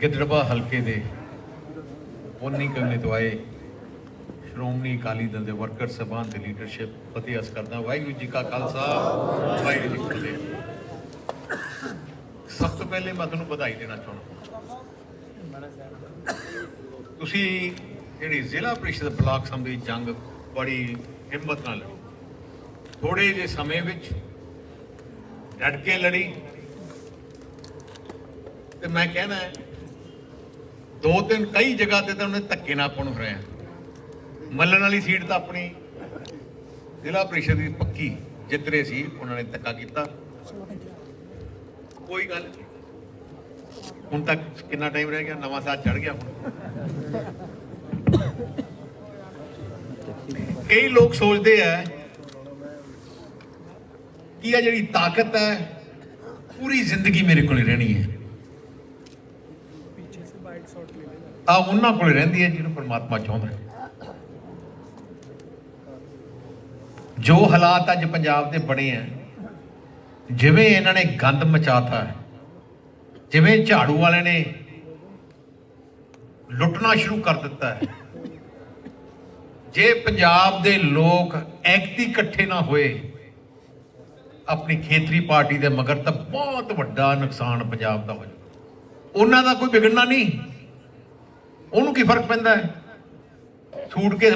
ਗਿੱਦੜਬਾ ਹਲਕੇ ਦੇ ਉਨੀ ਕਮੇ ਤੋਂ ਆਏ ਸ਼੍ਰੋਮਣੀ ਅਕਾਲੀ ਦਲ ਦੇ ਵਰਕਰ ਸਭਾਨ ਦੀ ਲੀਡਰਸ਼ਿਪ ਫਤਿਹ ਅਸ ਕਰਦਾ ਵਾਹਿਗੁਰੂ ਜੀ ਕਾ ਖਾਲਸਾ, ਵਾਹਿਗੁਰੂ ਜੀ ਕੀ ਫਤਿਹ। ਸਭ ਤੋਂ ਪਹਿਲੇ ਮੈਂ ਤੁਹਾਨੂੰ ਵਧਾਈ ਦੇਣਾ ਚਾਹੁੰਦਾ ਤੁਸੀਂ ਜਿਹੜੀ ਜ਼ਿਲ੍ਹਾ ਪ੍ਰੀਸ਼ਦ ਬਲਾਕ ਸੰਮਤੀ ਜੰਗ ਬੜੀ ਹਿੰਮਤ ਨਾਲ ਲੜੀ। ਥੋੜੇ ਜਿਹੇ ਸਮੇਂ ਵਿੱਚ ਡਟ ਕੇ ਲੜੀ। ਤੇ ਮੈਂ ਕਹਿਣਾ ਹੈ ਦੋ ਤਿੰਨ ਕਈ ਜਗ੍ਹਾ ਤੇ ਤਾਂ ਉਹਨੇ ਧੱਕੇ ਨਾਲ ਪੁਣ ਫਿਰਿਆ ਮੱਲਣ ਵਾਲੀ ਸੀਟ ਤਾਂ ਆਪਣੀ। ਜ਼ਿਲ੍ਹਾ ਪ੍ਰੀਸ਼ਦ ਦੀ ਪੱਕੀ ਜਿੱਤ ਰਹੇ ਸੀ, ਉਹਨਾਂ ਨੇ ਧੱਕਾ ਕੀਤਾ। ਕੋਈ ਗੱਲ ਨਹੀਂ। ਹੁਣ ਤੱਕ ਕਿੰਨਾ ਟਾਈਮ ਰਹਿ ਗਿਆ? ਨਵਾਂ ਸਾਲ ਚੜ ਗਿਆ ਹੁਣ। ਕਈ ਲੋਕ ਸੋਚਦੇ ਆ ਕਿ ਆ ਜਿਹੜੀ ਤਾਕਤ ਹੈ, ਪੂਰੀ ਜ਼ਿੰਦਗੀ ਮੇਰੇ ਕੋਲ ਰਹਿਣੀ ਹੈ। ਆ ਉਹਨਾਂ ਕੋਲ ਰਹਿੰਦੀ ਹੈ ਜਿਹਨੂੰ ਪਰਮਾਤਮਾ ਚਾਹੁੰਦਾ ਹੈ। ਜੋ ਹਾਲਾਤ ਅੱਜ ਪੰਜਾਬ ਦੇ ਬਣੇ ਆ ਜਿਵੇਂ ਇਹਨਾਂ ਨੇ ਗੰਦ ਮਚਾਤਾ ਹੈ, ਜਿਵੇਂ ਝਾੜੂ ਵਾਲਿਆਂ ਨੇ ਲੁੱਟਣਾ ਸ਼ੁਰੂ ਕਰ ਦਿੱਤਾ ਹੈ, ਜੇ ਪੰਜਾਬ ਦੇ ਲੋਕ ਐਕਤੀ ਇਕੱਠੇ ਨਾ ਹੋਏ, ਆਪਣੀ ਖੇਤਰੀ ਪਾਰਟੀ ਦੇ ਮਗਰ ਤਾਂ ਬਹੁਤ ਵੱਡਾ ਨੁਕਸਾਨ ਪੰਜਾਬ ਦਾ ਹੋ ਜਾਊ। ਉਹਨਾਂ ਦਾ ਕੋਈ ਵਿਗੜਨਾ ਨਹੀਂ। ਉਹਨੂੰ ਕੀ ਫ਼ਰਕ ਪੈਂਦਾ ਹੈ? ਛੂਟ ਕੇ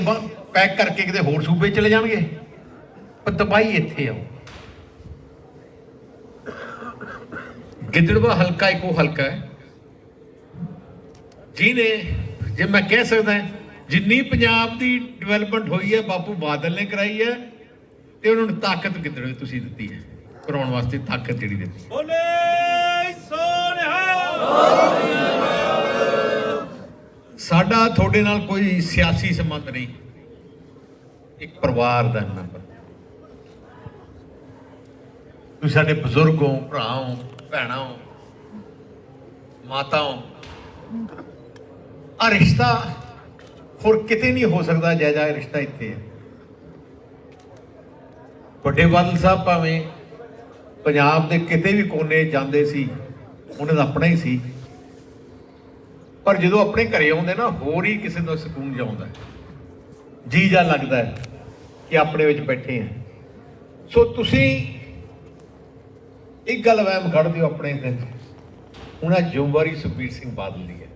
ਪੈਕ ਕਰਕੇ ਕਿਤੇ ਹੋਰ ਸੂਬੇ ਚਲੇ ਜਾਣਗੇ। ਪਰ ਤਬਾਈ ਇੱਥੇ ਆ ਗਿੱਦੜਵਾ ਹਲਕਾ ਇੱਕੋ ਹਲਕਾ ਹੈ, ਜਿਹਨੇ ਜੇ ਮੈਂ ਕਹਿ ਸਕਦਾ ਜਿੰਨੀ ਪੰਜਾਬ ਦੀ ਡਿਵੈਲਪਮੈਂਟ ਹੋਈ ਹੈ, ਬਾਪੂ ਬਾਦਲ ਨੇ ਕਰਾਈ ਹੈ ਤੇ ਉਹਨਾਂ ਨੂੰ ਤਾਕਤ ਗਿੱਦੜਵੇ ਤੁਸੀਂ ਦਿੱਤੀ ਹੈ? ਕਰਾਉਣ ਵਾਸਤੇ ਤਾਕਤ ਜਿਹੜੀ ਦਿੱਤੀ ਬੋਲੇ! ਸਾਡਾ ਤੁਹਾਡੇ ਨਾਲ ਕੋਈ ਸਿਆਸੀ ਸੰਬੰਧ ਨਹੀਂ। ਇੱਕ ਪਰਿਵਾਰ ਦਾ ਮੈਂਬਰ। ਤੁਸੀਂ ਸਾਡੇ ਬਜ਼ੁਰਗ ਹੋ, ਭਰਾ ਹੋ, ਭੈਣਾਂ ਹੋ, ਮਾਤਾ ਹੋ। ਆ ਰਿਸ਼ਤਾ ਹੋਰ ਕਿਤੇ ਨਹੀਂ ਹੋ ਸਕਦਾ, ਜਾਇਜ਼ਾ ਰਿਸ਼ਤਾ ਇੱਥੇ ਹੈ। ਵੱਡੇ ਬਾਦਲ ਸਾਹਿਬ ਭਾਵੇਂ ਪੰਜਾਬ ਦੇ ਕਿਤੇ ਵੀ ਕੋਨੇ ਜਾਂਦੇ ਸੀ ਉਹਨਾਂ ਦਾ ਆਪਣਾ ਹੀ ਸੀ। ਪਰ ਜਦੋਂ ਆਪਣੇ ਘਰੇ ਆਉਂਦੇ ਨਾ ਹੋਰ ਹੀ ਕਿਸੇ ਨੂੰ ਸਕੂਨ ਜਾਉਂਦਾ ਜੀ ਜਾ ਲੱਗਦਾ ਹੈ ਕਿ ਆਪਣੇ ਵਿੱਚ ਬੈਠੇ ਆ ਸੋ ਤੁਸੀਂ ਇੱਕ ਗੱਲ ਵਹਿਮ ਕੱਢ ਦਿਓ ਆਪਣੇ ਦਿਲ ਆ ਜ਼ਿੰਮੇਵਾਰੀ ਸੁਖਬੀਰ ਸਿੰਘ ਬਾਦਲ ਦੀ ਹੈ।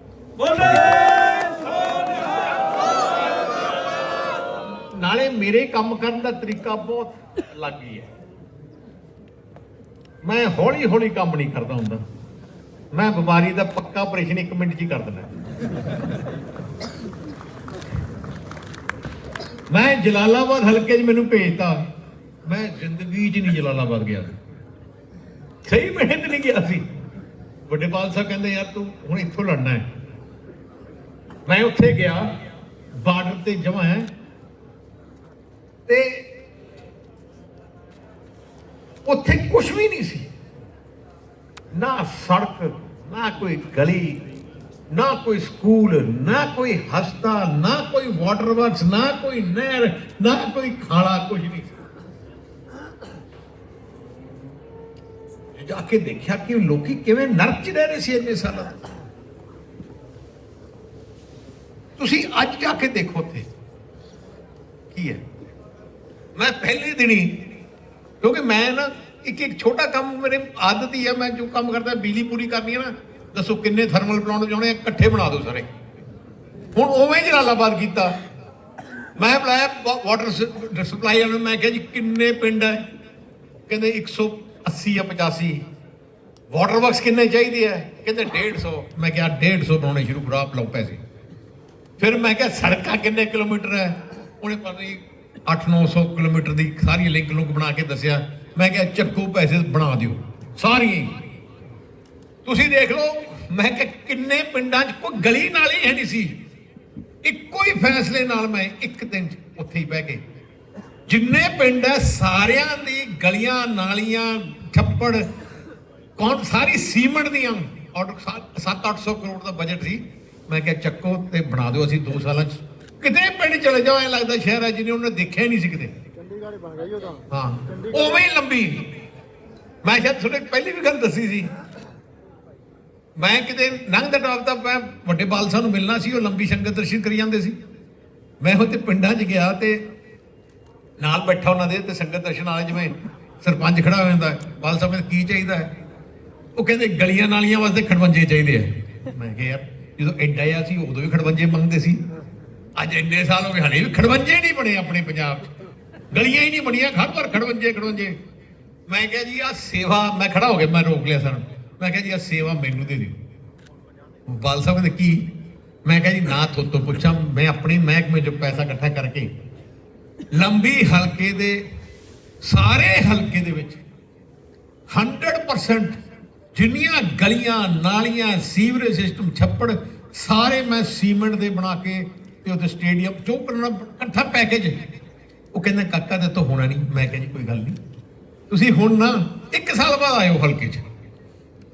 ਨਾਲੇ ਮੇਰੇ ਕੰਮ ਕਰਨ ਦਾ ਤਰੀਕਾ ਬਹੁਤ ਅਲੱਗ ਹੀ ਹੈ। ਮੈਂ ਹੌਲੀ ਹੌਲੀ ਕੰਮ ਨਹੀਂ ਕਰਦਾ ਹੁੰਦਾ। ਮੈਂ ਬਿਮਾਰੀ ਦਾ ਪੱਕਾ ਆਪਰੇਸ਼ਨ 1 ਮਿੰਟ 'ਚ ਹੀ ਕਰ ਦਿੰਦਾ। ਮੈਂ ਜਲਾਲਾਬਾਦ ਹਲਕੇ 'ਚ ਮੈਨੂੰ ਭੇਜਤਾ। ਮੈਂ ਜ਼ਿੰਦਗੀ 'ਚ ਨਹੀਂ ਜਲਾਲਾਬਾਦ ਗਿਆ। ਸਹੀ ਮਿਹਨਤ ਨਹੀਂ ਗਿਆ ਸੀ। ਵੱਡੇ ਪਾਲ ਸਾਹਿਬ ਕਹਿੰਦੇ, ਯਾਰ ਤੂੰ ਹੁਣ ਇੱਥੋਂ ਲੜਨਾ ਹੈ। ਮੈਂ ਉੱਥੇ ਗਿਆ, ਬਾਰਡਰ ਤੇ ਜਮਾ ਹੈ। ਤੇ ਉੱਥੇ ਕੁਝ ਵੀ ਨਹੀਂ ਸੀ। ਨਾ ਸੜਕ, ਨਾ ਕੋਈ ਗਲੀ, ਨਾ ਕੋਈ ਸਕੂਲ, ਨਾ ਕੋਈ ਹਸਪਤਾਲ ਨਾ ਕੋਈ ਵਾਟਰ ਵਰਕਸ, ਨਾ ਕੋਈ ਨਹਿਰ, ਨਾ ਕੋਈ ਖਾਲਾ ਕੁਝ ਨਹੀਂ ਜਾ ਕੇ ਦੇਖਿਆ ਕਿ ਲੋਕੀ ਕਿਵੇਂ ਨਰਕ ਚ ਰਹਿ ਰਹੇ ਸੀ ਇੰਨੇ ਸਾਲਾਂ ਤੋਂ। ਤੁਸੀਂ ਅੱਜ ਜਾ ਕੇ ਦੇਖੋ ਉੱਥੇ, ਕੀ ਹੈ? ਮੈਂ ਪਹਿਲੇ ਦਿਨੀ ਕਿਉਂਕਿ ਮੈਂ ਨਾ ਇੱਕ ਇੱਕ ਛੋਟਾ ਕੰਮ ਮੇਰੇ ਆਦਤ ਹੀ ਹੈ ਮੈਂ ਜੋ ਕੰਮ ਕਰਦਾ, ਬਿਜਲੀ ਪੂਰੀ ਕਰਨੀ ਹੈ ਨਾ, ਦੱਸੋ ਕਿੰਨੇ ਥਰਮਲ ਪਲਾਂਟ ਚਾਹੁੰਦੇ ਆ, ਇਕੱਠੇ ਬਣਾ ਦਿਓ ਸਾਰੇ। ਹੁਣ ਉਵੇਂ ਹੀ ਜਲਾਲਾਬਾਦ ਕੀਤਾ। ਮੈਂ ਬੁਲਾਇਆ ਵਾਟਰ ਸਪਲਾਈ ਵਾਲੇ ਨੂੰ, ਮੈਂ ਕਿਹਾ ਜੀ ਕਿੰਨੇ ਪਿੰਡ ਹੈ ਕਹਿੰਦੇ 180 ਆ 85 ਵਾਟਰ ਵਰਕਸ ਕਿੰਨੇ ਚਾਹੀਦੇ ਆ? ਕਹਿੰਦੇ 150 ਮੈਂ ਕਿਹਾ 150 ਬਣਾਉਣੇ ਸ਼ੁਰੂ ਕਰੋ, ਆਪ ਲਓ ਪੈਸੇ। ਫਿਰ ਮੈਂ ਕਿਹਾ ਸੜਕਾਂ ਕਿੰਨੇ ਕਿਲੋਮੀਟਰ ਹੈ ਉਹਨੇ ਪਤਾ ਨਹੀਂ 8-900 ਕਿਲੋਮੀਟਰ ਦੀ ਸਾਰੀ ਲਿੰਕ ਲੁੰਕ ਬਣਾ ਕੇ ਦੱਸਿਆ। ਮੈਂ ਕਿਹਾ, ਚੱਕੋ ਪੈਸੇ ਬਣਾ ਦਿਓ, ਸਾਰੀਆਂ ਹੀ। ਤੁਸੀਂ ਦੇਖ ਲਓ, ਮੈਂ ਕਿਹਾ, ਕਿੰਨੇ ਪਿੰਡਾਂ 'ਚ ਕੋਈ ਗਲੀ ਨਾਲੀ ਹੈ ਨਹੀਂ ਸੀ? ਇੱਕੋ ਹੀ ਫੈਸਲੇ ਨਾਲ ਮੈਂ ਇੱਕ ਦਿਨ ਉੱਥੇ ਹੀ ਬਹਿ ਕੇ ਜਿੰਨੇ ਪਿੰਡ ਹੈ ਸਾਰਿਆਂ ਦੀ ਗਲੀਆਂ, ਨਾਲੀਆਂ, ਛੱਪੜ, ਕੌਣ, ਸਾਰੀ ਸੀਮੈਂਟ ਦੀਆਂ। ਔਰ 7-800 ਕਰੋੜ ਦਾ ਬਜਟ ਸੀ। ਮੈਂ ਕਿਹਾ, ਚੱਕੋ ਤੇ ਬਣਾ ਦਿਓ ਅਸੀਂ 2 ਸਾਲਾਂ 'ਚ। ਕਿਤੇ ਪਿੰਡ ਚਲੇ ਜਾਓ, ਐ ਲੱਗਦਾ ਸ਼ਹਿਰ ਹੈ ਜਿਹਨੇ ਉਹਨੇ ਦੇਖਿਆ ਹੀ ਨਹੀਂ ਸੀ ਕਿਤੇ। ਹਾਂ। ਉਵੇਂ ਹੀ ਲੰਬੀ। ਮੈਂ ਸ਼ਾਇਦ ਤੁਹਾਡੇ ਪਹਿਲੀ ਵੀ ਗੱਲ ਦੱਸੀ ਸੀ। ਮੈਂ ਕਿਤੇ ਲੰਘਦਾ ਟਾਪਦਾ ਮੈਂ ਵੱਡੇ ਬਾਲਸਾ ਨੂੰ ਮਿਲਣਾ ਸੀ, ਉਹ ਲੰਬੀ ਸੰਗਤ ਦਰਸ਼ਨ ਕਰੀ ਜਾਂਦੇ ਸੀ। ਮੈਂ ਉੱਥੇ ਪਿੰਡਾਂ 'ਚ ਗਿਆ ਤੇ ਨਾਲ ਬੈਠਾ ਉਹਨਾਂ ਦੇ ਤੇ ਸੰਗਤ ਦਰਸ਼ਨ ਵਾਲੇ ਜਿਵੇਂ ਸਰਪੰਚ ਖੜਾ ਹੋ ਜਾਂਦਾ ਬਾਲ ਸਾਹਿਬ ਮੈਨੂੰ ਕੀ ਚਾਹੀਦਾ ਹੈ? ਉਹ ਕਹਿੰਦੇ ਗਲੀਆਂ ਨਾਲੀਆਂ ਵਾਸਤੇ ਖੜਵੰਜੇ ਚਾਹੀਦੇ ਆ। ਮੈਂ ਕਿਹਾ ਯਾਰ, ਜਦੋਂ ਐਡਾ ਆ ਸੀ, ਉਦੋਂ ਵੀ ਖੜਵੰਜੇ ਮੰਗਦੇ ਸੀ। ਅੱਜ ਇੰਨੇ ਸਾਲ ਹੋ ਗਏ, ਹਲੇ ਵੀ ਖੜਵੰਜੇ ਨਹੀਂ ਬਣੇ ਆਪਣੇ ਪੰਜਾਬ 'ਚ। ਗਲੀਆਂ ਹੀ ਨਹੀਂ ਬਣੀਆਂ ਘਰ ਘਰ ਖੜਵੰਜੇ ਖੜਵੰਜੇ। ਮੈਂ ਕਿਹਾ ਜੀ ਆ ਸੇਵਾ, ਮੈਂ ਖੜਾ ਹੋ ਗਿਆ, ਮੈਂ ਰੋਕ ਲਿਆ ਸਰ ਮੈਂ ਕਿਹਾ ਜੀ ਆ ਸੇਵਾ ਮੈਨੂੰ ਦੇ ਦਿਓ। ਬਾਲ ਸਾਹਿਬ ਨੇ ਕੀ? ਮੈਂ ਕਿਹਾ ਜੀ, ਨਾ ਥੋਤੋਂ ਪੁੱਛਾਂ, ਮੈਂ ਆਪਣੇ ਮਹਿਕਮੇ ਚੋਂ ਪੈਸਾ ਇਕੱਠਾ ਕਰਕੇ ਲੰਬੀ ਹਲਕੇ ਦੇ, ਸਾਰੇ ਹਲਕੇ ਦੇ ਵਿੱਚ 100% ਜਿੰਨੀਆਂ ਗਲੀਆਂ, ਨਾਲੀਆਂ, ਸੀਵਰੇਜ ਸਿਸਟਮ ਛੱਪੜ, ਸਾਰੇ ਮੈਂ ਸੀਮੈਂਟ ਦੇ ਬਣਾ ਕੇ ਤੇ ਉਹਦੇ ਸਟੇਡੀਅਮ ਚੋਂ ਕਰਨਾ ਇਕੱਠਾ ਪੈਕੇਜ ਉਹ ਕਹਿੰਦਾ, ਕਾਕਾ ਤੇ ਤੋਂ ਹੋਣਾ ਨਹੀਂ। ਮੈਂ ਕਿਹਾ, ਜੀ, ਕੋਈ ਗੱਲ ਨਹੀਂ। ਤੁਸੀਂ ਹੁਣ ਨਾ ਇੱਕ ਸਾਲ ਬਾਅਦ ਆਇਓ ਹਲਕੇ 'ਚ।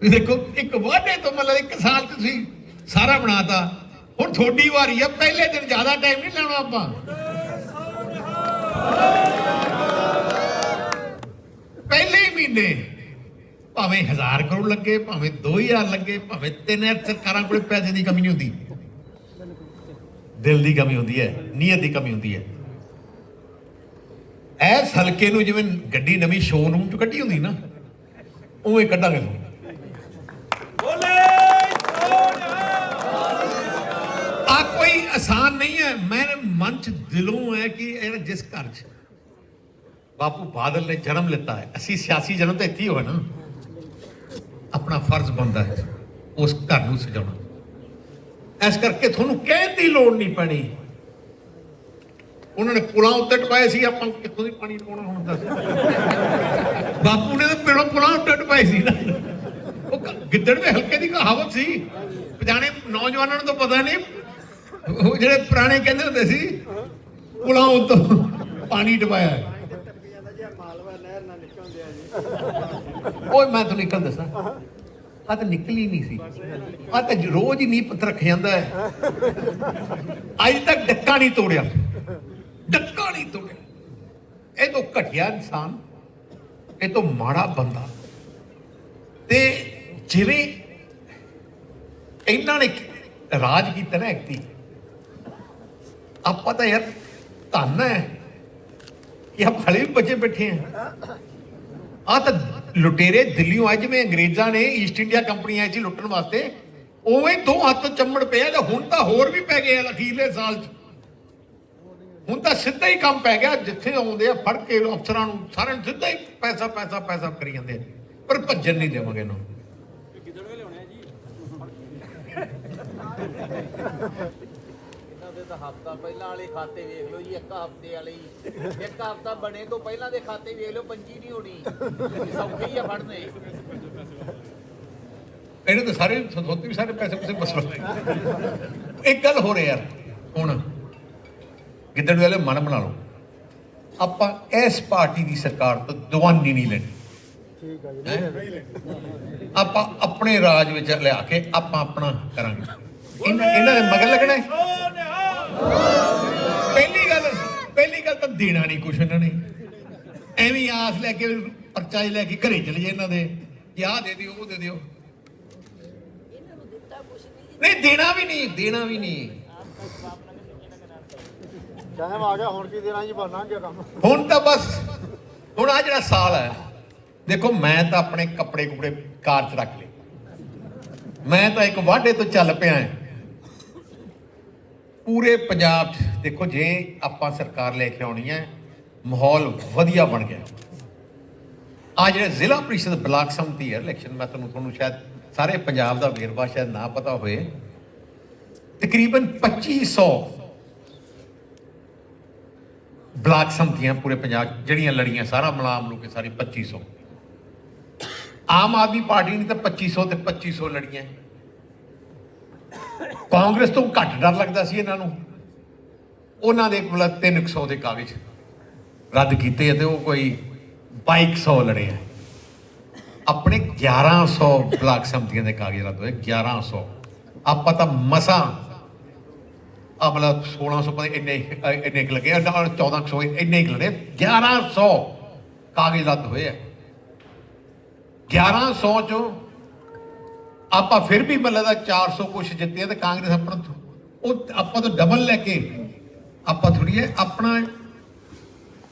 ਤੁਸੀਂ ਦੇਖੋ, ਇੱਕ ਵਾਢੇ ਤੋਂ ਮਤਲਬ ਇੱਕ ਸਾਲ ਤੁਸੀਂ ਸਾਰਾ ਬਣਾਤਾ। ਹੁਣ ਤੁਹਾਡੀ ਵਾਰੀ ਆ, ਪਹਿਲੇ ਦਿਨ ਜ਼ਿਆਦਾ ਟਾਈਮ ਨਹੀਂ ਲੈਣਾ ਆਪਾਂ। ਪਹਿਲੇ ਹੀ ਮਹੀਨੇ ਭਾਵੇਂ 1000 ਕਰੋੜ ਲੱਗੇ, ਭਾਵੇਂ 2000 ਲੱਗੇ, ਭਾਵੇਂ 3000 ਸਰਕਾਰਾਂ ਕੋਲ ਪੈਸੇ ਦੀ ਕਮੀ ਨਹੀਂ ਹੁੰਦੀ। ਦਿਲ ਦੀ ਕਮੀ ਹੁੰਦੀ ਹੈ, ਨੀਅਤ ਦੀ ਕਮੀ ਹੁੰਦੀ ਹੈ। ਐਸ ਹਲਕੇ ਨੂੰ ਜਿਵੇਂ ਗੱਡੀ ਨਵੀਂ ਸ਼ੋਰੂਮ ਚ ਕੱਢੀ ਹੁੰਦੀ ਨਾ ਉਵੇਂ ਕੱਢਾਂਗੇ ਤੁਹਾਨੂੰ ਆ ਕੋਈ ਆਸਾਨ ਨਹੀਂ ਹੈ। ਮੇਰੇ ਮਨ ਚ ਦਿਲੋਂ ਹੈ ਕਿ ਇਹ ਜਿਸ ਘਰ ਚ ਬਾਪੂ ਬਾਦਲ ਨੇ ਜਨਮ ਲਿੱਤਾ ਹੈ ਅਸੀਂ ਸਿਆਸੀ ਜਨਮ ਤਾਂ ਇੱਥੇ ਹੀ ਹੋਇਆ ਨਾ। ਆਪਣਾ ਫਰਜ਼ ਬਣਦਾ ਹੈ ਉਸ ਘਰ ਨੂੰ ਸਜਾਉਣਾ। ਇਸ ਕਰਕੇ ਤੁਹਾਨੂੰ ਕਹਿਣ ਦੀ ਲੋੜ ਨਹੀਂ ਪੈਣੀ। ਉਹਨਾਂ ਨੇ ਪੁਲਾਂ ਉੱਤੇ ਟਪਾਏ ਸੀ, ਆਪਾਂ ਕਿੱਥੋਂ ਦੀ ਪਾਣੀ ਪਾਉਣਾ ਹੁਣ ਦੱਸ। ਬਾਪੂ ਨੇ ਤਾਂ ਪੇੜੋਂ ਪੁਲਾਂ ਉੱਤੇ ਟਪਾਏ ਸੀ। ਉਹ ਗਿੱਦੜ ਦੇ ਹਲਕੇ ਦੀ ਕਹਾਵਤ ਸੀ, ਪਜਾਣੇ ਨੌਜਵਾਨਾਂ ਨੂੰ ਤਾਂ ਪਤਾ ਨਹੀਂ, ਉਹ ਜਿਹੜੇ ਪੁਰਾਣੇ ਕਹਿੰਦੇ ਹੁੰਦੇ ਸੀ, ਪੁਲਾਂ ਉੱਤੋਂ ਪਾਣੀ ਟਪਾਇਆ ਹੈ। ਓਏ, ਮੈਂ ਤੁਹਾਨੂੰ ਇੱਕ ਦੱਸਾਂ। ਆ ਤਾਂ ਨਿਕਲੀ ਨਹੀਂ ਸੀ। ਆ ਤਾਂ ਰੋਜ਼ ਹੀ ਨੀਂਹ ਪੱਥਰ ਰੱਖ ਜਾਂਦਾ ਹੈ। ਅੱਜ ਤੱਕ ਡੱਕਾ ਨਹੀਂ ਤੋੜਿਆ। ਡੱਕਾ ਨਹੀਂ ਤੋੜਿਆ। ਇਹ ਤੋਂ ਘਟਿਆ ਇਨਸਾਨ, ਇਹ ਤੋਂ ਮਾੜਾ ਬੰਦਾ। ਤੇ ਜਿਵੇਂ ਇਹਨਾਂ ਨੇ ਰਾਜ ਕੀਤਾ ਨਾ ਐਕਤੀ ਆਪਾਂ ਤਾਂ ਯਾਰ ਧੰਨ ਹੈ ਕਿ ਆਪ ਹਲੇ ਵੀ ਬਚੇ ਬੈਠੇ ਆ ਆ ਤਾਂ ਲੁਟੇਰੇ ਦਿੱਲੀੋਂ ਆਏ, ਜਿਵੇਂ ਅੰਗਰੇਜ਼ਾਂ ਨੇ ਈਸਟ ਇੰਡੀਆ ਕੰਪਨੀ ਆਈ ਸੀ ਲੁੱਟਣ ਵਾਸਤੇ, ਉਵੇਂ ਦੋ ਹੱਥ ਚੰਮੜ ਪਿਆ ਤੇ ਹੁਣ ਤਾਂ ਹੋਰ ਵੀ ਪੈ ਗਏ ਆ ਅਖੀਰਲੇ ਸਾਲ 'ਚ। ਹੁਣ ਤਾਂ ਸਿੱਧਾ ਹੀ ਕੰਮ ਪੈ ਗਿਆ ਜਿੱਥੇ ਆਉਂਦੇ ਆ ਫੜ ਕੇ ਅਫਸਰਾਂ ਨੂੰ ਸਾਰਿਆਂ ਨੂੰ ਸਿੱਧਾ ਹੀ ਪੈਸਾ ਪੈਸਾ ਪੈਸਾ ਕਰੀ ਜਾਂਦੇ ਪਰ ਭੱਜਣ ਨਹੀਂ ਦੇਵਾਂਗੇ ਇਹਨੂੰ। ਇਹਨਾਂ ਦੇ ਤਾਂ ਹਫਤਾ ਪਹਿਲਾਂ ਵਾਲੇ ਖਾਤੇ ਵੇਖ ਲਓ ਜੀ ਇੱਕ ਹਫ਼ਤੇ ਵਾਲੇ ਹੀ। ਇੱਕ ਹਫਤਾ ਬਣੇ ਤੋਂ ਪਹਿਲਾਂ ਦੇ ਖਾਤੇ ਵੇਖ ਲਓ ਪੰਜੀ ਨਹੀਂ ਹੋਣੀ। ਸੌਖੀ ਆ ਫੜਨੇ। ਇਹਨੇ ਤਾਂ ਸਾਰੇ ਸੋਤੀ ਵੀ ਸਾਰੇ ਪੈਸੇ ਇੱਕ ਗੱਲ ਹੋ ਰਹੀ ਯਾਰ ਹੁਣ ਗਿੱਦੜ ਵਾਲੇ ਮਨ ਬਣਾ ਲਓ। ਆਪਾਂ ਇਸ ਪਾਰਟੀ ਦੀ ਸਰਕਾਰ ਤੋਂ ਦੀਵਾਨੀ ਨਹੀਂ ਲੈਣੀ। ਹੈਂ? ਆਪਾਂ ਆਪਣੇ ਰਾਜ ਵਿੱਚ ਲਿਆ ਕੇ ਆਪਾਂ ਆਪਣਾ ਕਰਾਂਗੇ। ਇਹਨਾਂ ਇਹਨਾਂ ਦੇ ਮਗਰ ਲੱਗਣਾ ਪਹਿਲੀ ਗੱਲ ਪਹਿਲੀ ਗੱਲ ਤਾਂ ਦੇਣਾ ਨਹੀਂ ਕੁਛ ਇਹਨਾਂ ਨੇ। ਐਵੇਂ ਆਸ ਲੈ ਕੇ ਪਰਚਾ ਹੀ ਲੈ ਕੇ ਘਰੇ ਚਲੇ ਜੇ ਇਹਨਾਂ ਦੇ। ਕਿ ਆਹ ਦੇ ਦਿਓ ਉਹ ਦੇ ਦਿਓ। ਨਹੀਂ ਦੇਣਾ ਵੀ ਨਹੀਂ ਦੇਣਾ ਵੀ ਨਹੀਂ। ਟਾਈਮ ਆ ਗਿਆ, ਹੁਣ ਕੀ ਦੇਣਾ ਜੀ ਬਣਨਾ ਗਿਆ ਕੰਮ। ਹੁਣ ਤਾਂ ਬਸ, ਹੁਣ ਆ ਜਿਹੜਾ ਸਾਲ ਹੈ ਦੇਖੋ, ਮੈਂ ਤਾਂ ਆਪਣੇ ਕੱਪੜੇ ਕੁਪੜੇ ਕਾਰ 'ਚ ਰੱਖ ਲਏ। ਮੈਂ ਤਾਂ ਇੱਕ ਵਾਢੇ ਤੋਂ ਚੱਲ ਪਿਆ ਹਾਂ। ਪੂਰੇ ਪੰਜਾਬ 'ਚ, ਦੇਖੋ, ਜੇ ਆਪਾਂ ਸਰਕਾਰ ਲੈ ਕੇ ਆਉਣੀ ਹੈ, ਮਾਹੌਲ ਵਧੀਆ ਬਣ ਗਿਆ। ਆ ਜਿਹੜਾ ਜ਼ਿਲ੍ਹਾ ਪ੍ਰੀਸ਼ਦ ਬਲਾਕ ਸੰਮਤੀ ਹੈ ਇਲੈਕਸ਼ਨ ਮੈਂ ਤੁਹਾਨੂੰ ਤੁਹਾਨੂੰ ਸ਼ਾਇਦ ਸਾਰੇ ਪੰਜਾਬ ਦਾ ਵੇਰਵਾ ਸ਼ਾਇਦ ਨਾ ਪਤਾ ਹੋਵੇ, ਤਕਰੀਬਨ 2500 ਬਲਾਕ ਸੰਮਤੀਆਂ ਪੂਰੇ ਪੰਜਾਬ ਜਿਹੜੀਆਂ ਲੜੀਆਂ ਸਾਰਾ ਮਲਾਮ ਨੂੰ ਸਾਰੇ ਸਾਰੀ 2500 ਆਮ ਆਦਮੀ ਪਾਰਟੀ ਨੇ ਤਾਂ 2500 ਤੇ 2500 ਲੜੀਆਂ। ਕਾਂਗਰਸ ਤੋਂ ਘੱਟ ਡਰ ਲੱਗਦਾ ਸੀ ਇਹਨਾਂ ਨੂੰ। ਉਹਨਾਂ ਦੇ ਕੋਲ 300 ਦੇ ਕਾਗਜ਼ ਰੱਦ ਕੀਤੇ ਆ ਤੇ ਉਹ ਕੋਈ 2200 ਲੜੇ ਆ। ਆਪਣੇ 1100 ਬਲਾਕ ਸੰਮਤੀਆਂ ਦੇ ਕਾਗਜ਼ ਰੱਦ ਹੋਏ 1100 ਆਪਾਂ ਤਾਂ ਮਸਾਂ ਆ ਮਤਲਬ 1600 ਪਤਾ ਇੰਨੇ ਇੰਨੇ ਕੁ ਲੱਗੇ ਨਾ 1400 ਇੰਨੇ ਕੁ ਲੜੇ 1100 ਕਾਗਜ਼ ਰੱਦ ਹੋਏ ਆ। 1100 ਚੋਂ ਆਪਾਂ ਫਿਰ ਵੀ ਮੱਲੇ ਦਾ 400 ਕੁਛ ਜਿੱਤੇ ਤੇ ਕਾਂਗਰਸ ਆਪਣਾ ਥੋ- ਉਹ ਆਪਾਂ ਤੋਂ ਡਬਲ ਲੈ ਕੇ ਆਪਾਂ ਥੋੜੀ ਹੈ, ਆਪਣਾ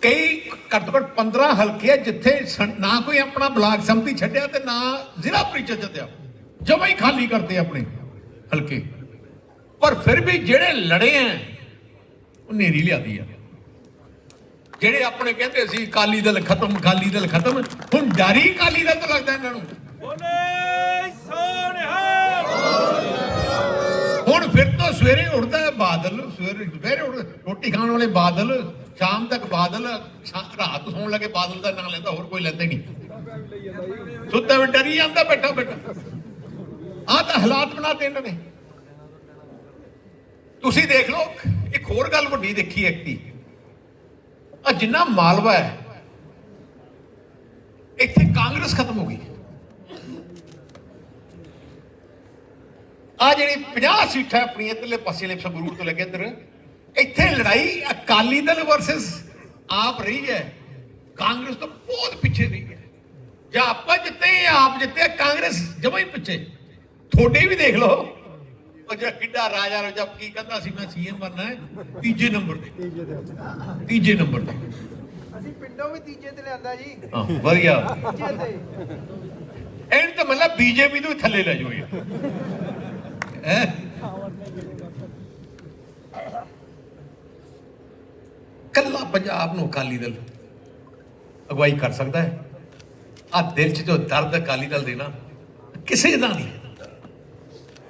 ਕਈ ਘੱਟੋ ਘੱਟ 15 ਹਲਕੇ ਆ ਜਿੱਥੇ ਨਾ ਕੋਈ ਆਪਣਾ ਬਲਾਕ ਸੰਮਤੀ ਛੱਡਿਆ ਤੇ ਨਾ ਜ਼ਿਲ੍ਹਾ ਪ੍ਰੀਸ਼ਦ ਛੱਡਿਆ ਜਮਾ ਹੀ ਖਾਲੀ ਕਰਦੇ ਆਪਣੇ ਹਲਕੇ। ਪਰ ਫਿਰ ਵੀ ਜਿਹੜੇ ਲੜੇ ਆ ਉਹ ਨੇਰੀ ਲਿਆਦੀ ਆ। ਜਿਹੜੇ ਆਪਣੇ ਕਹਿੰਦੇ ਸੀ ਅਕਾਲੀ ਦਲ ਖਤਮ ਅਕਾਲੀ ਦਲ ਖਤਮ ਹੁਣ ਡਰੀ ਅਕਾਲੀ ਦਲ ਤੋਂ ਲੱਗਦਾ ਇਹਨਾਂ ਨੂੰ। ਬੋਲੇ ਸੋਨਿਆ ਹੁਣ ਫਿਰ ਤੋਂ ਸਵੇਰੇ ਉੱਠਦਾ ਹੈ ਬਾਦਲ ਸਵੇਰੇ ਸਵੇਰੇ ਉੱਠ ਰੋਟੀ ਖਾਣ ਵਾਲੇ ਬਾਦਲ ਸ਼ਾਮ ਤੱਕ ਬਾਦਲ ਰਾਤ ਸੌਣ ਲੱਗੇ ਬਾਦਲ ਦਾ ਨਾਮ ਲੈਂਦਾ ਹੋਰ ਕੋਈ ਲੈਂਦਾ ਹੀ ਨਹੀਂ। ਸੁੱਤਾ ਵੀ ਡਰੀ ਜਾਂਦਾ ਬੈਠਾ ਬੈਠਾ। ਆਹ ਤਾਂ ਹਾਲਾਤ ਬਣਾਤੇ ਇਹਨਾਂ ਨੇ। ਤੁਸੀਂ ਦੇਖ ਲਓ, ਇੱਕ ਹੋਰ ਗੱਲ ਵੱਡੀ ਦੇਖੀ ਹੈ ਕੀ ਆ ਜਿੰਨਾ ਮਾਲਵਾ ਹੈ, ਇੱਥੇ ਕਾਂਗਰਸ ਖਤਮ ਹੋ ਗਈ। ਆ ਜਿਹੜੀ 50 ਸੀਟਾਂ ਆਪਣੀ ਇੱਧਰਲੇ ਪਾਸੇ ਵਾਲੇ ਸੰਗਰੂਰ ਤੋਂ ਲੱਗੇ ਕੇ ਇੱਧਰ, ਇੱਥੇ ਲੜਾਈ ਅਕਾਲੀ ਦਲ ਵਰਸਸ ਆਪ ਰਹੀ ਹੈ। ਕਾਂਗਰਸ ਤੋਂ ਬਹੁਤ ਪਿੱਛੇ ਰਹੀ ਹੈ। ਜਾਂ ਆਪਾਂ ਜਿੱਤੇ ਜਾਂ ਆਪ ਜਿੱਤੇ, ਕਾਂਗਰਸ ਜਮਾਂ ਹੀ ਪਿੱਛੇ। ਤੁਹਾਡੇ ਵੀ ਦੇਖ ਲਓ। ਉਹ ਜਿਹੜਾ ਕਿੱਡਾ ਰਾਜਾ ਰੋਜਾ ਕੀ ਕਹਿੰਦਾ ਸੀ ਮੈਂ ਸੀਐਮ ਬਣਨਾ ਹੈ ਤੀਜੇ ਨੰਬਰ ਤੇ। ਤੀਜੇ ਨੰਬਰ ਤੇ। ਅਸੀਂ ਪਿੰਡੋਂ ਵੀ ਤੀਜੇ ਤੇ ਲਿਆਂਦਾ ਜੀ। ਹਾਂ ਵਧੀਆ। ਤੀਜੇ ਤੇ। ਐਂਡ ਤਾਂ ਮਤਲਬ ਬੀਜੇਪੀ ਵੀ ਥੱਲੇ ਲੈ ਜਾਓ ਇਹ ਹੈ? ਕੱਲਾ ਪੰਜਾਬ ਨੂੰ ਅਕਾਲੀ ਦਲ ਅਗਵਾਈ ਕਰ ਸਕਦਾ ਹੈ? ਆ ਦਿਲ 'ਚ ਜੋ ਦਰਦ ਅਕਾਲੀ ਦਲ ਦੇ ਨਾ ਕਿਸੇ ਦਾ ਨਹੀਂ।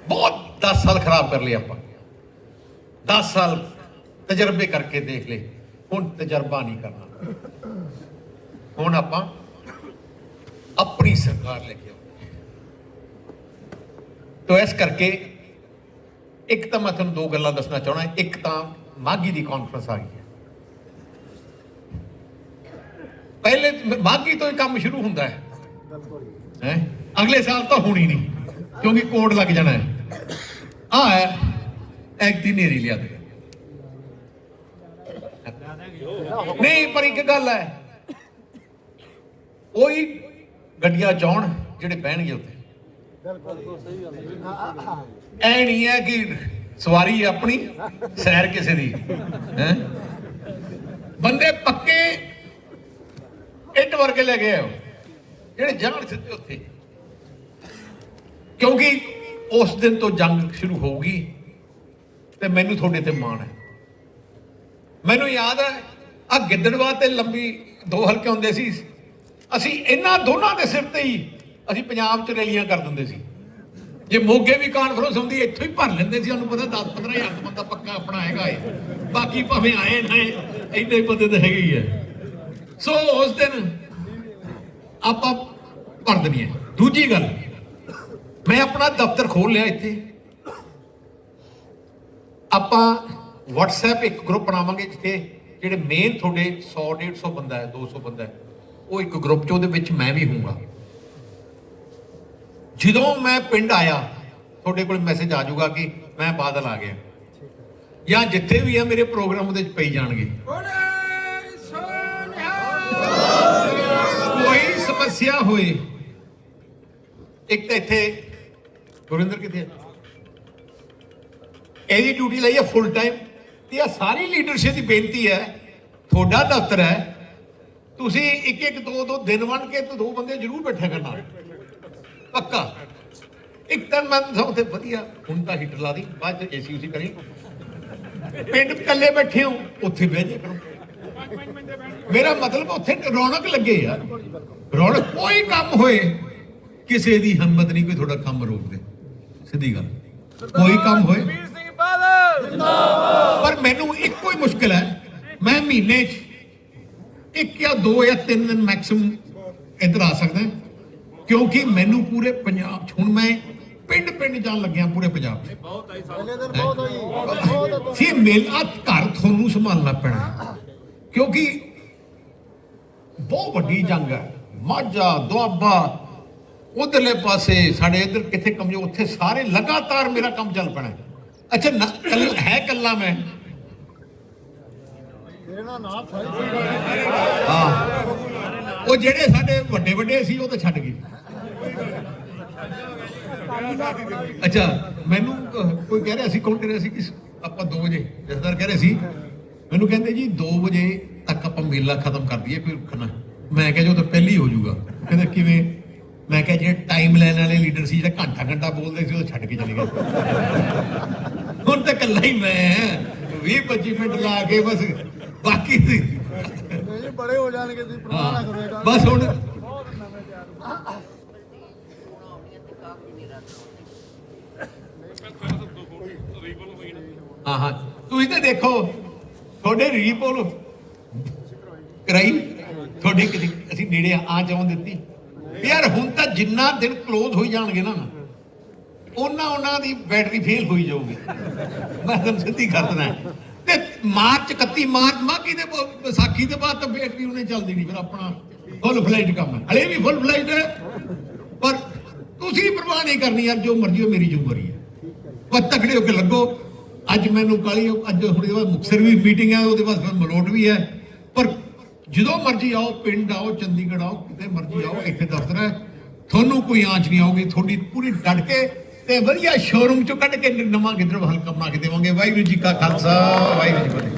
ਬਹੁਤ 10 ਸਾਲ ਖਰਾਬ ਕਰ ਲਏ ਆਪਾਂ। 10 ਸਾਲ ਤਜਰਬੇ ਕਰਕੇ ਦੇਖ ਲਏ। ਹੁਣ ਤਜਰਬਾ ਨਹੀਂ ਕਰਨਾ। ਹੁਣ ਆਪਾਂ ਆਪਣੀ ਸਰਕਾਰ ਲੈ ਕੇ ਆਉਂਦੇ ਤੋ ਇਸ ਕਰਕੇ ਇੱਕ ਤਾਂ ਮੈਂ ਤੁਹਾਨੂੰ ਦੋ ਗੱਲਾਂ ਦੱਸਣਾ ਚਾਹਣਾ ਇੱਕ ਤਾਂ ਮਾਗੀ ਦੀ ਕਾਨਫਰੰਸ ਆ ਗਈ ਹੈ। ਪਹਿਲੇ ਮ- ਮਾਘੀ ਤੋਂ ਹੀ ਕੰਮ ਸ਼ੁਰੂ ਹੁੰਦਾ ਹੈ। ਹੈ? ਅਗਲੇ ਸਾਲ ਤਾਂ ਹੋਣੀ ਨਹੀਂ, ਕਿਉਂਕਿ ਕੋਡ ਲੱਗ ਜਾਣਾ ਹੈ। ਆ ਹੈ ਇੱਕ ਲਿਆ ਦੇ। ਨਹੀਂ, ਪਰ ਇੱਕ ਗੱਲ ਹੈ। ਉਹੀ ਗੱਡੀਆਂ ਚਾਉਣ ਜਿਹੜੇ ਬਹਿਣਗੇ ਉੱਤੇ ਬਿਲਕੁਲ ਐ ਨਹੀਂ ਹੈ ਕਿ ਸਵਾਰੀ ਆਪਣੀ, ਸੈਰ ਕਿਸੇ ਦੀ। ਹੈ? ਬੰਦੇ ਪੱਕੇ ਇੱਟ ਵਰਗੇ ਲੈ ਗਏ ਆ ਜਿਹੜੇ ਜਾਣ ਸਿੱਧੇ ਉੱਥੇ। ਕਿਉਂਕਿ ਉਸ ਦਿਨ ਤੋਂ ਜੰਗ ਸ਼ੁਰੂ ਹੋਊਗੀ ਤੇ ਮੈਨੂੰ ਤੁਹਾਡੇ ਤੇ ਮਾਣ ਹੈ। ਮੈਨੂੰ ਯਾਦ ਹੈ ਆ ਗਿੱਦੜਵਾ ਤੇ ਲੰਬੀ ਦੋ ਹਲਕੇ ਹੁੰਦੇ ਸੀ। ਅਸੀਂ ਇਹਨਾਂ ਦੋਨਾਂ ਦੇ ਸਿਰ ਤੇ ਹੀ ਅਸੀਂ ਪੰਜਾਬ ਚ ਰੈਲੀਆਂ ਕਰ ਦਿੰਦੇ ਸੀ। ਜੇ ਮੋਗੇ ਵੀ ਕਾਨਫਰੰਸ ਹੁੰਦੀ, ਇੱਥੋਂ ਹੀ ਭਰ ਲੈਂਦੇ ਸੀ। ਉਹਨੂੰ ਪਤਾ 10 15 ਹਜ਼ਾਰ ਬੰਦਾ ਪੱਕਾ ਆਪਣਾ ਹੈਗਾ ਏ। ਬਾਕੀ ਭਾਵੇਂ ਆਏ ਨਾ, ਇੰਨੇ ਬੰਦੇ ਤਾਂ ਹੈਗੇ ਹੀ ਹੈ। ਸੋ ਉਸ ਦਿਨ ਆਪਾਂ ਭਰ ਦੇਣੀ ਹੈ। ਦੂਜੀ ਗੱਲ ਮੈਂ ਆਪਣਾ ਦਫ਼ਤਰ ਖੋਲ ਲਿਆ ਇੱਥੇ। ਆਪਾਂ WhatsApp ਇੱਕ ਗਰੁੱਪ ਬਣਾਵਾਂਗੇ ਜਿੱਥੇ ਜਿਹੜੇ ਮੇਨ ਤੁਹਾਡੇ 100 150 ਬੰਦਾ ਹੈ 200 ਬੰਦਾ ਹੈ, ਉਹ ਇੱਕ ਗਰੁੱਪ ਚ ਉਹਦੇ ਵਿੱਚ ਮੈਂ ਵੀ ਹੋਊਂਗਾ। ਜਦੋਂ ਮੈਂ ਪਿੰਡ ਆਇਆ, ਤੁਹਾਡੇ ਕੋਲ ਮੈਸੇਜ ਆ ਜਾਊਗਾ ਕਿ ਮੈਂ ਬਾਦਲ ਆ ਗਿਆ। ਜਾਂ ਜਿੱਥੇ ਵੀ ਆ, ਮੇਰੇ ਪ੍ਰੋਗਰਾਮ ਉਹਦੇ ਚ ਪਈ ਜਾਣਗੇ। ਕੋਈ ਸਮੱਸਿਆ ਹੋਏ, ਇੱਕ ਤਾਂ ਇੱਥੇ ਗੁਰਿੰਦਰ ਕਿੱਥੇ ਹੈ ਇਹਦੀ ਡਿਊਟੀ ਲਈ ਹੈ ਫੁੱਲ ਟਾਈਮ ਤੇ ਆ ਸਾਰੀ ਲੀਡਰਸ਼ਿਪ ਦੀ ਬੇਨਤੀ ਹੈ, ਤੁਹਾਡਾ ਦਫ਼ਤਰ ਹੈ, ਤੁਸੀਂ ਇੱਕ ਇੱਕ ਦੋ ਦੋ ਦਿਨ ਵੰਡ ਕੇ ਦੋ ਬੰਦੇ ਜ਼ਰੂਰ ਬੈਠਿਆ ਕਰਨਾ। ਪੱਕਾ। ਇੱਕ ਤਾਂ ਮੈਂ ਸਭ ਤੇ ਵਧੀਆ, ਹੁਣ ਤਾਂ ਹੀਟਰ ਲਾ ਦੀ, ਬਾਅਦ ਚ ਏਸੀ ਉਸੀ ਕਰੀ। ਪਿੰਡ ਇਕੱਲੇ ਬੈਠੇ ਹੋ, ਉੱਥੇ ਬਹਿ ਜਾ ਕਰੋ। ਮੇਰਾ ਮਤਲਬ ਉੱਥੇ ਰੌਣਕ ਲੱਗੇ ਯਾਰ ਰੌਣਕ ਕੋਈ ਕੰਮ ਹੋਏ, ਕਿਸੇ ਦੀ ਹਿੰਮਤ ਨਹੀਂ, ਕੋਈ ਤੁਹਾਡਾ ਕੰਮ ਰੋਕ ਦੇ ਸਿੱਧੀ ਗੱਲ। ਕੋਈ ਕੰਮ ਹੋਏ। ਪਰ ਮੈਨੂੰ ਇੱਕੋ ਹੀ ਮੁਸ਼ਕਿਲ ਹੈ। ਮੈਂ ਮਹੀਨੇ 'ਚ ਇੱਕ ਜਾਂ ਦੋ ਜਾਂ ਤਿੰਨ ਦਿਨ ਮੈਕਸਿਮਮ ਇੱਧਰ ਆ ਸਕਦਾ ਕਿਉਂਕਿ ਮੈਨੂੰ ਪੂਰੇ ਪੰਜਾਬ 'ਚ ਹੁਣ ਮੈਂ ਪਿੰਡ ਪਿੰਡ ਜਾਣ ਲੱਗਿਆ ਪੂਰੇ ਪੰਜਾਬ 'ਚ। ਬਹੁਤ ਹੋਈ ਬਹੁਤ ਸੀ ਮੇਲਾ ਘਰ ਤੁਹਾਨੂੰ ਸੰਭਾਲਣਾ ਪੈਣਾ ਕਿਉਂਕਿ ਬਹੁਤ ਵੱਡੀ ਜੰਗ ਹੈ। ਮਾਝਾ, ਦੁਆਬਾ ਉਧਰਲੇ ਪਾਸੇ ਸਾਡੇ ਇੱਧਰ ਕਿੱਥੇ ਕਮਜ਼ੋਰ ਉੱਥੇ ਸਾਰੇ ਲਗਾਤਾਰ ਮੇਰਾ ਕੰਮ ਚੱਲ ਪੈਣਾ। ਅੱਛਾ ਨਾ- ਕੱਲ- ਹੈ ਕੱਲਾ ਮੈਂ? ਹਾਂ। ਉਹ ਜਿਹੜੇ ਸਾਡੇ ਵੱਡੇ ਵੱਡੇ ਸੀ ਉਹ ਤਾਂ ਛੱਡ ਗਏ। ਅੱਛਾ ਮੈਨੂੰ ਕੋਈ ਕਹਿ ਰਿਹਾ ਸੀ ਕੌਣ ਕਹਿ ਰਿਹਾ ਸੀ ਕਿ ਆਪਾਂ 2 ਵਜੇ ਜਸਦਾਰ ਕਹਿ ਰਹੇ ਸੀ ਮੈਨੂੰ ਕਹਿੰਦੇ ਜੀ 2 ਵਜੇ ਤੱਕ ਆਪਾਂ ਮੇਲਾ ਖਤਮ ਕਰ ਦਈਏ ਕੋਈ ਰੁਕਣਾ ਮੈਂ ਕਿਹਾ ਜੋ ਤਾਂ ਪਹਿਲੀ ਹੋ ਜਾਊਗਾ। ਕਹਿੰਦਾ ਕਿਵੇਂ? ਮੈਂ ਕਿਹਾ ਜਿਹੜੇ ਟਾਈਮ ਲੈਣ ਵਾਲੇ ਲੀਡਰ ਸੀ ਜਿਹੜਾ ਘੰਟਾ ਘੰਟਾ ਬੋਲਦੇ ਸੀ ਉਹ ਛੱਡ ਕੇ ਚਲੇ ਗਏ। ਹੁਣ ਤਾਂ ਇਕੱਲਾ ਹੀ ਮੈਂ 20 25 ਮਿੰਟ ਲਾ ਕੇ ਬਸ ਬਾਕੀ ਸੀ। ਨਹੀਂ ਬੜੇ ਹੋ ਜਾਣਗੇ ਤੁਸੀਂ ਪਰਵਾਹ ਨਾ ਕਰੋ ਇਹ ਹਾਂ ਗੱਲ ਬਸ ਹੁਣ ਹਾਂ ਹਾਂ। ਤੁਸੀਂ ਤਾਂ ਦੇਖੋ ਤੁਹਾਡੇ ਰੀਪੋਲ ਕਰਾਈ। ਤੁਹਾਡੇ ਅਸੀਂ ਨੇੜੇ ਆ ਜਾਉਂ ਦਿੱਤੀ। ਯਾਰ ਹੁਣ ਤਾਂ ਜਿੰਨਾ ਦਿਨ ਕਲੋਜ਼ ਹੋਈ ਜਾਣਗੇ ਨਾ, ਉਹਨਾਂ ਉਹਨਾਂ ਦੀ ਬੈਟਰੀ ਫੇਲ ਹੋਈ ਜਾਊਗੀ। ਮੈਂ ਤੁਹਾਨੂੰ ਸਿੱਧੀ ਕਰ ਦਿੰਦਾ ਤੇ ਮਾਰਚ 31 ਮਾਰਚ ਮਾਗੀ ਦੇ ਵਿਸਾਖੀ ਦੇ ਬਾਅਦ ਤਾਂ ਬੈਟਰੀ ਉਹਨੇ ਚੱਲਦੀ ਨਹੀਂ, ਫਿਰ ਆਪਣਾ ਫੁੱਲ ਫਲਾਈਟ ਕੰਮ ਹੈ। ਹਲੇ ਵੀ ਫੁੱਲ ਫਲਾਈਟ ਹੈ। ਪਰ ਤੁਸੀਂ ਪਰਵਾਹ ਨਹੀਂ ਕਰਨੀ, ਯਾਰ, ਜੋ ਮਰਜ਼ੀ ਹੋ ਮੇਰੀ ਜ਼ਿੰਮੇਵਾਰੀ ਹੈ। ਪਰ ਤਕੜੇ ਹੋ ਕੇ ਲੱਗੋ। ਅੱਜ ਮੈਨੂੰ ਕਾਲੀ ਅੱਜ ਹੁਣੇ ਬਾਅਦ ਮੁਕਸਰ ਵੀ ਮੀਟਿੰਗ ਹੈ, ਉਹਦੇ ਬਾਅਦ ਫਿਰ ਮਲੋਟ ਵੀ ਹੈ। ਪਰ ਜਦੋਂ ਮਰਜ਼ੀ ਆਓ, ਪਿੰਡ ਆਓ, ਚੰਡੀਗੜ੍ਹ ਆਓ, ਕਿਤੇ ਮਰਜ਼ੀ ਆਓ, ਇੱਥੇ ਦਫ਼ਤਰ ਹੈ। ਤੁਹਾਨੂੰ ਕੋਈ ਆਂਚ ਨਹੀਂ ਆਉਗੀ ਤੁਹਾਡੀ ਪੂਰੀ ਡਟ ਕੇ ਤੇ ਵਧੀਆ ਸ਼ੋਰੂਮ ਚੋਂ ਕੱਢ ਕੇ ਨਵਾਂ ਗਿੱਦੜ ਹਲਕਾ ਬਣਾ ਕੇ ਦੇਵਾਂਗੇ। ਵਾਹਿਗੁਰੂ ਜੀ ਕਾ ਖਾਲਸਾ, ਵਾਹਿਗੁਰੂ ਜੀ ਕੀ ਫਤਿਹ।